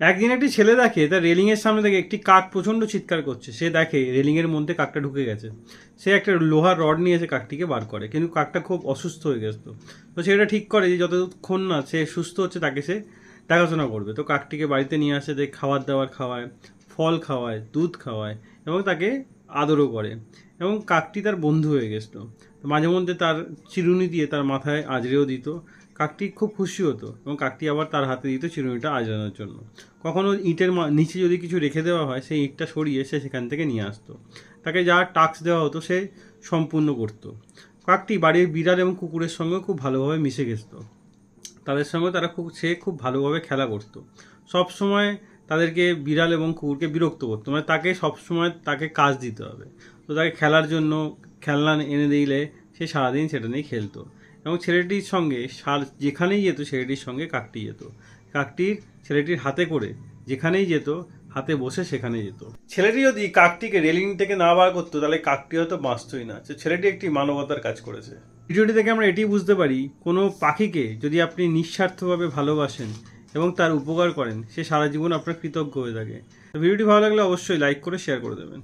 একদিন একটি ছেলে দেখে, তার রেলিংয়ের সামনে থেকে একটি কাক প্রচণ্ড চিৎকার করছে। সে দেখে রেলিংয়ের মধ্যে কাকটা ঢুকে গেছে। সে একটা লোহার রড নিয়ে এসে কাকটিকে বার করে, কিন্তু কাকটা খুব অসুস্থ হয়ে গেছে। তো সেটা ঠিক করে যে যতক্ষণ না সে সুস্থ হচ্ছে তাকে সে দেখাশোনা করবে। তো কাকটিকে বাড়িতে নিয়ে আসে, যে খাবার দাবার খাওয়ায়, ফল খাওয়ায়, দুধ খাওয়ায় এবং তাকে আদরও করে এবং কাকটি তার বন্ধু হয়ে গেছিল মাঝে মধ্যে তার চিরুনি দিয়ে তার মাথায় আজরেও দিত। কাকটি খুব খুশি হতো এবং কাকটি আবার তার হাতে দিত চিরুনিটা আজরানোর জন্য। কখনো ইটের নিচে যদি কিছু রেখে দেওয়া হয়, সেই ইটটা সরিয়ে সে সেখান থেকে নিয়ে আসতো। তাকে যা টাস্ক দেওয়া হতো, সে সম্পূর্ণ করতো। কাকটি বাড়ির বিড়াল এবং কুকুরের সঙ্গে খুব ভালোভাবে মিশে গেছিল তাদের সঙ্গে তারা খুব সে খুব ভালোভাবে খেলা করতো। সব সময় তাদেরকে বিড়াল এবং কুকুরকে বিরক্ত করতো। মানে তাকে সবসময় তাকে কাজ দিতে হবে। তো তাকে খেলার জন্য খেলনা এনে দিলে সে সারাদিন সেটা নিয়ে খেলতো। এবং ছেলেটির সঙ্গে সার যেখানেই যেত ছেলেটির সঙ্গে কাকটি যেত। কাকটির ছেলেটির হাতে করে যেখানেই যেত, হাতে বসে সেখানে যেত। ছেলেটি যদি কাকটিকে রেলিং থেকে না বার করতো, তাহলে কাকটি হয়তো বাঁচতই না। ছেলেটি একটি মানবতার কাজ করেছে। ভিডিওটি থেকে আমরা এটি বুঝতে পারি, কোনো পাখিকে যদি আপনি নিঃস্বার্থভাবে ভালোবাসেন এবং তার উপকার করেন, সে সারা জীবন আপনার কৃতজ্ঞ হয়ে থাকে। ভিডিওটি ভালো লাগলে অবশ্যই লাইক করে শেয়ার করে দেবেন।